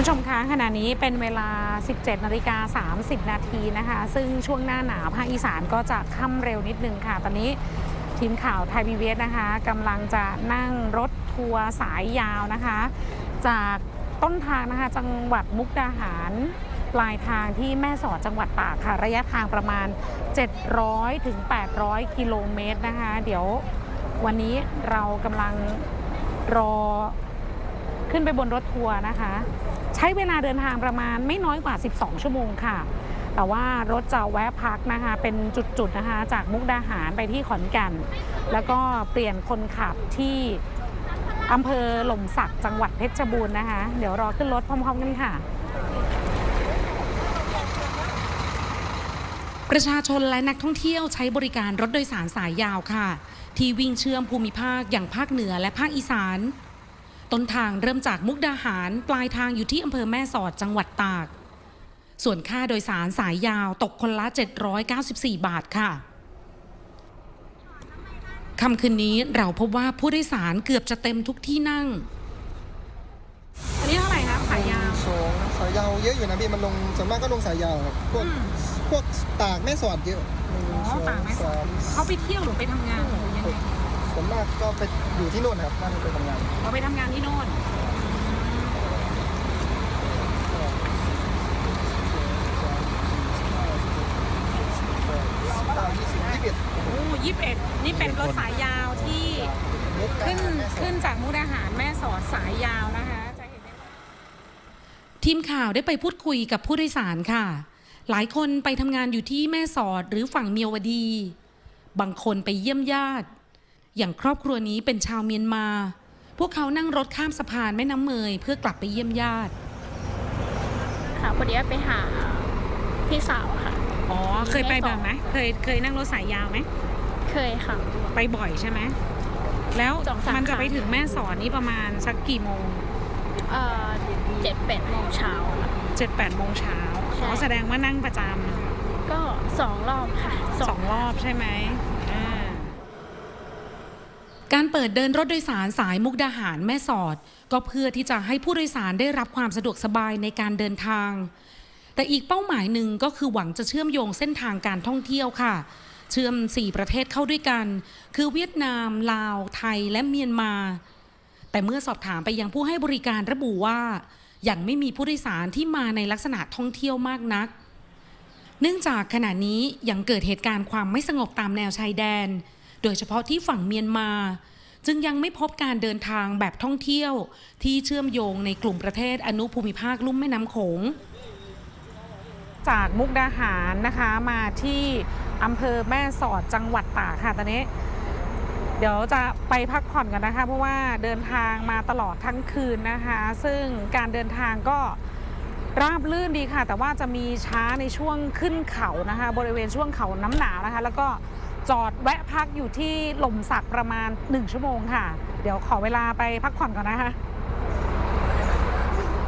คุณผู้ชมคะขณะนี้เป็นเวลา 17นาฬิกา30 นาทีนะคะ ซึ่งช่วงหน้าหนาวภาคอีสานก็จะค่ำเร็วนิดนึงค่ะ ตอนนี้ทีมข่าวไทยพีวีนะคะกำลังจะนั่งรถทัวร์สายยาวนะคะ จากต้นทางนะคะจังหวัดมุกดาหารปลายทางที่แม่สอดจังหวัดตากค่ะ ระยะทางประมาณ 700ถึง800 กิโลเมตรนะคะ เดี๋ยววันนี้เรากำลังรอขึ้นไปบนรถทัวร์นะคะ ช้เวลาเดินทางประมาณไม่น้อยกว่า 12 ชั่วโมงค่ะ แต่ว่ารถจะแวะพักนะคะ เป็นจุดๆนะคะ จากมุกดาหารไปที่ขอนแก่น แล้วก็เปลี่ยนคนขับที่อำเภอหล่มสักจังหวัดเพชรบูรณ์นะคะ เดี๋ยวรอขึ้นรถพร้อมๆกันค่ะประชาชนและนักท่องเที่ยวใช้บริการรถโดยสารสายยาวค่ะ ที่วิ่งเชื่อมภูมิภาคอย่างภาคเหนือและภาคอีสาน ต้นทางเริ่มจากมุกดาหาร ปลายทางอยู่ที่อำเภอแม่สอดจังหวัดตาก ส่วนค่าโดยสารสายยาวตกคนละ 794 บาทค่ะค่ำคืนนี้เราพบว่าผู้โดยสารเกือบจะเต็มทุกที่นั่ง อันนี้เท่าไหร่คะสายยาว สองสายยาวเยอะอยู่นะพี่มันลงส่วนมากก็ลงสายยาวครับพวกอืมพวกตากแม่สอดเยอะหนึ่งอ๋อสองตากแม่สอด สาม เขาไปเที่ยวหรือไปทำงานหรือยังไง ส่วนมากก็ไปอยู่ที่นู่นครับน่าจะไปทำงาน เราไปทำงานที่โน่น ยี่สิบยี่สิบเอ็ดโอ้ยี่สิบเอ็ดนี่เป็นรถสายยาวที่ขึ้นขึ้นจากมุกดาหารแม่สอดสายยาวนะคะจะเห็นได้ว่า ทีมข่าวได้ไปพูดคุยกับผู้โดยสารค่ะ หลายคนไปทำงานอยู่ที่แม่สอดหรือฝั่งเมียวดี บางคนไปเยี่ยมญาติ อย่างครอบครัวนี้เป็นชาวเมียนมา พวกเขานั่งรถข้ามสะพานแม่น้ำเมยเพื่อกลับไปเยี่ยมญาติค่ะพอดีว่าไปหาพี่สาวค่ะ อ๋อ เคยไปแบบไหมเคยเคยนั่งรถสายยาวไหม เคยค่ะ ไปบ่อยใช่ไหม แล้วสองสามมันจะครั้งไปถึงแม่สอดนี่ประมาณสักกี่โมงเอ่อเจ็ดแปดโมงเช้าค่ะ เจ็ดแปดโมงเช้าใช่ อ๋อแสดงว่านั่งประจก็สองรอบค่ะำสองรอบใช่ไหมอ่า การเปิดเดินรถโดยสารสายมุกดาหารแม่สอด ก็เพื่อที่จะให้ผู้โดยสารได้รับความสะดวกสบายในการเดินทาง แต่อีกเป้าหมายหนึ่งก็คือหวังจะเชื่อมโยงเส้นทางการท่องเที่ยวค่ะ เชื่อม 4 ประเทศเข้าด้วยกัน คือเวียดนาม ลาว ไทยและเมียนมา แต่เมื่อสอบถามไปยังผู้ให้บริการระบุว่ายังไม่มีผู้โดยสารที่มาในลักษณะท่องเที่ยวมากนัก เนื่องจากขณะนี้ยังเกิดเหตุการณ์ความไม่สงบตามแนวชายแดน โดยเฉพาะที่ฝั่งเมียนมา จึงยังไม่พบการเดินทางแบบท่องเที่ยว ที่เชื่อมโยงในกลุ่มประเทศอนุภูมิภาคลุ่มแม่น้ำโขง จากมุกดาหารนะคะมาที่อำเภอแม่สอดจังหวัดตากค่ะตอนนี้เดี๋ยวจะไปพักผ่อนกันนะคะ เพราะว่าเดินทางมาตลอดทั้งคืนนะคะ ซึ่งการเดินทางก็ราบลื่นดีค่ะ แต่ว่าจะมีช้าในช่วงขึ้นเขานะคะ บริเวณช่วงเขาน้ำหนานะคะ แล้วก็ จอดแวะพักอยู่ที่หล่มสักประมาณ 1 ชั่วโมงค่ะ เดี๋ยวขอเวลาไปพักผ่อนก่อนนะคะ